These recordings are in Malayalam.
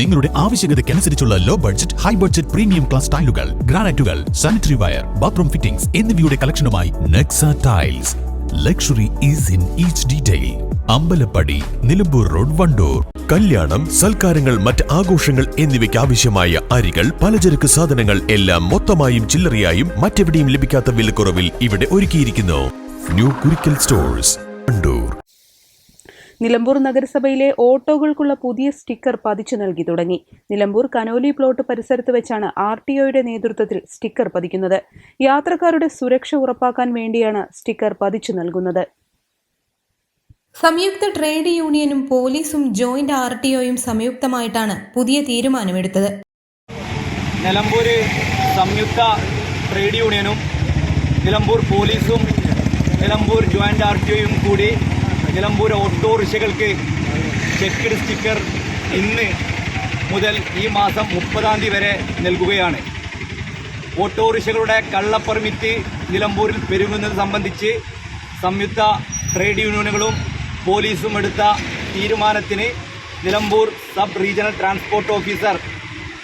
നിങ്ങളുടെ ആവശ്യകതയ്ക്കനുസരിച്ചുള്ള low budget high budget premium class ടൈലുകൾ ഗ്രാനൈറ്റുകൾ സാനിറ്ററി വയർ ബാത്റൂം ഫിറ്റിംഗ്സ് എന്നിവയുടെ കളക്ഷനുമായി Nexa tiles luxury is in each detail Ambalappadi Nilambur road Wandoor. കല്യാണം സൽക്കാരങ്ങൾ മറ്റ് ആഘോഷങ്ങൾ എന്നിവയ്ക്ക് ആവശ്യമായ അരികൾ പലചരക്ക് സാധനങ്ങൾ എല്ലാം മൊത്തമായും ചില്ലറയായും മറ്റെവിടെയും ലഭിക്കാത്ത വിലക്കുറവിൽ ഇവിടെ ഒരുക്കിയിരിക്കുന്നു. ന്യൂ കുരിക്കൽ സ്റ്റോഴ്സ് നിലമ്പൂർ നഗരസഭയിലെ ഓട്ടോകൾക്കുള്ള പുതിയ സ്റ്റിക്കർ പതിച്ചു നൽകി തുടങ്ങി. നിലമ്പൂർ കനോലി പ്ലോട്ട് പരിസരത്ത് വെച്ചാണ് ആർ ടി ഒയുടെ നേതൃത്വത്തിൽ സ്റ്റിക്കർ പതിക്കുന്നത്. യാത്രക്കാരുടെ സുരക്ഷ ഉറപ്പാക്കാൻ വേണ്ടിയാണ് സ്റ്റിക്കർ പതിച്ചു നൽകുന്നത്. സംയുക്ത ട്രേഡ് യൂണിയനും പോലീസും ജോയിന്റ് ആർ ടി ഒയും സംയുക്തമായിട്ടാണ് പുതിയ തീരുമാനമെടുത്തത്. നിലമ്പൂർ സംയുക്ത ട്രേഡ് യൂണിയനും നിലമ്പൂർ പോലീസും നിലമ്പൂർ ജോയിന്റ് ആർ ടി ഒയും കൂടി നിലമ്പൂർ ഓട്ടോറിക്ഷകൾക്ക് ചെക്ക്ഡ് സ്റ്റിക്കർ ഇന്ന് മുതൽ ഈ മാസം മുപ്പതാം തീയതി വരെ നൽകുകയാണ്. ഓട്ടോറിക്ഷകളുടെ കള്ള പെർമിറ്റ് നിലമ്പൂരിൽ പെരുകുന്നത് സംബന്ധിച്ച് സംയുക്ത ട്രേഡ് യൂണിയനുകളും പോലീസും എടുത്ത തീരുമാനത്തിന് Nilambur sub regional transport officer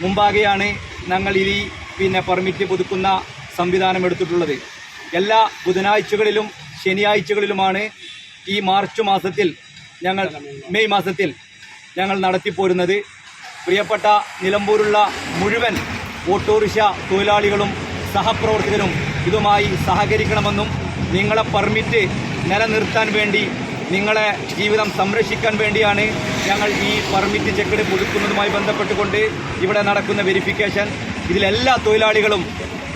മുമ്പാകെയാണ് ഞങ്ങൾ ഇനി പിന്നെ പെർമിറ്റ് പുതുക്കുന്ന സംവിധാനം എടുത്തിട്ടുള്ളത്. എല്ലാ ബുധനാഴ്ചകളിലും ശനിയാഴ്ചകളിലുമാണ് ഈ മാർച്ച് മാസത്തിൽ ഞങ്ങൾ മെയ് മാസത്തിൽ ഞങ്ങൾ നടത്തിപ്പോരുന്നത് പ്രിയപ്പെട്ട നിലമ്പൂരുള്ള മുഴുവൻ ഓട്ടോറിക്ഷ തൊഴിലാളികളും സഹപ്രവർത്തകരും ഇതുമായി സഹകരിക്കണമെന്നും നിങ്ങളെ പെർമിറ്റ് നിലനിർത്താൻ വേണ്ടി നിങ്ങളെ ജീവിതം സംരക്ഷിക്കാൻ വേണ്ടിയാണ് ഞങ്ങൾ ഈ പെർമിറ്റ് ചെക്കഡ് പുതുക്കുന്നതുമായി ബന്ധപ്പെട്ടുകൊണ്ട് ഇവിടെ നടക്കുന്ന വെരിഫിക്കേഷൻ. ഇതിലെല്ലാ തൊഴിലാളികളും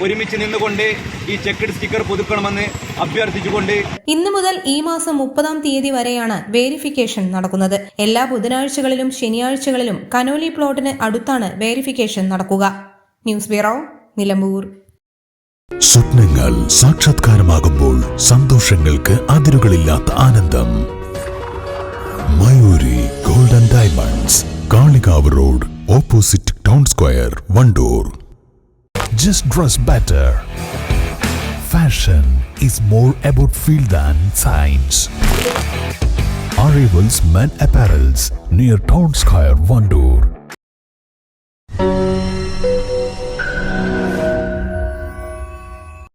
ഒരുമിച്ച് നിന്നുകൊണ്ട് ഈ ചെക്കഡ് സ്റ്റിക്കർ പുതുക്കണമെന്ന് അഭ്യർത്ഥിച്ചുകൊണ്ട് ഇന്ന് മുതൽ ഈ മാസം മുപ്പതാം തീയതി വരെയാണ് വേരിഫിക്കേഷൻ നടക്കുന്നത്. എല്ലാ ബുധനാഴ്ചകളിലും ശനിയാഴ്ചകളിലും കനോലി പ്ലോട്ടിന് അടുത്താണ് വേരിഫിക്കേഷൻ നടക്കുക. News bureau Nilambur. സ്വപ്നങ്ങൾ സാക്ഷാത്കാരമാകുമ്പോൾ സന്തോഷങ്ങൾക്ക് അതിരുകളില്ലാത്ത ആനന്ദം. Mayuri golden diamonds Kalikavu road opposite town square Wandoor. Just dress better. Fashion is more about feel than science. Arrivals Men Apparels near Town Square, Vandoor.